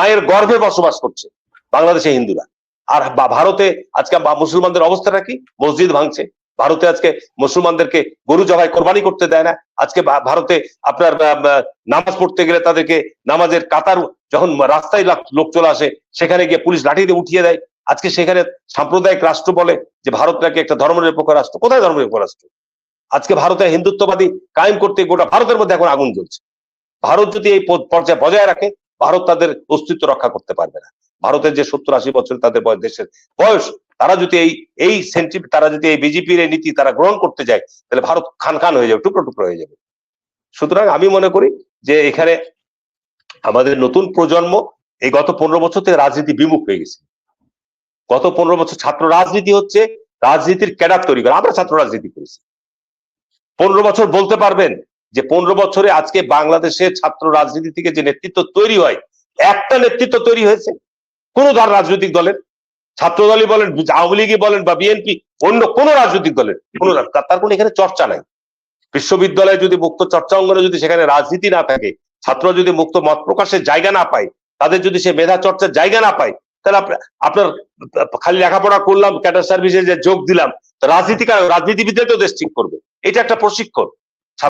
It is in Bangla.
মায়ের গর্ভে বসবাস করছে বাংলাদেশে হিন্দুরা। আর ভারতে আজকে মুসলমানদের অবস্থাটা কি? মসজিদ ভাঙছে। ভারতে আজকে মুসলমানদেরকে গরু জবাই কোরবানি করতে দেয় না। আজকে ভারতে আপনার নামাজ পড়তে গেলে তাদেরকে নামাজের কাতার যখন রাস্তায় লোক চলে আসে, সেখানে গিয়ে পুলিশ লাঠি দিয়ে উঠিয়ে দেয়। আজকে সেখানে সাম্প্রদায়িক রাষ্ট্র বলে যে ভারত নাকি একটা ধর্মনিরপেক্ষ রাষ্ট্র। কোথায় ধর্মনিরপেক্ষ রাষ্ট্র? আজকে ভারতে হিন্দুত্ববাদী কায়েম করতে গোটা ভারতের মধ্যে এখন আগুন জ্বলছে। ভারত যদি এই পর্যায়ে বজায় রাখে ভারত তাদের অস্তিত্ব রক্ষা করতে পারবে না। ভারতের যে সত্তর আশি বছর তাদের বয়স, দেশের বয়স, তারা যদি এই এই সেন্টি তারা যদি এই বিজেপির এই নীতি তারা গ্রহণ করতে যায়, তাহলে ভারত খান খান হয়ে যাবে, টুকরো টুকরো হয়ে যাবে। সুতরাং আমি মনে করি যে এখানে আমাদের নতুন প্রজন্ম, এই গত পনেরো বছর থেকে রাজনীতি বিমুখ হয়ে গেছে। গত পনেরো বছর ছাত্র রাজনীতি হচ্ছে, রাজনীতির ক্যাডার তৈরি করা। আমরা ছাত্র রাজনীতি করেছি। পনেরো বছর বলতে পারবেন যে পনেরো বছরে আজকে বাংলাদেশের ছাত্র রাজনীতি থেকে যে নেতৃত্ব তৈরি হয়, একটা নেতৃত্ব তৈরি হয়েছে? কোন ধর রাজনৈতিক দলের? ছাত্র দলই বলেন, আওয়ামী লীগই বলেন বা বিএনপি, অন্য কোন রাজনৈতিক দলের? কোন তার কোনো এখানে চর্চা নাই। বিশ্ববিদ্যালয়ে যদি মুক্ত চর্চা অঙ্গনে যদি সেখানে রাজনীতি না থাকে, ছাত্র যদি মুক্ত মত প্রকাশের জায়গা না পায়, তাদের যদি সে মেধা চর্চার জায়গা না পায়, তাহলে আপনার খালি লেখাপড়া করলাম, ক্যাডার সার্ভিসে যে যোগ দিলাম রাজনীতি রাজনীতিবিদরা তো দেশ ঠিক করবে। এটা একটা প্রশিক্ষণ।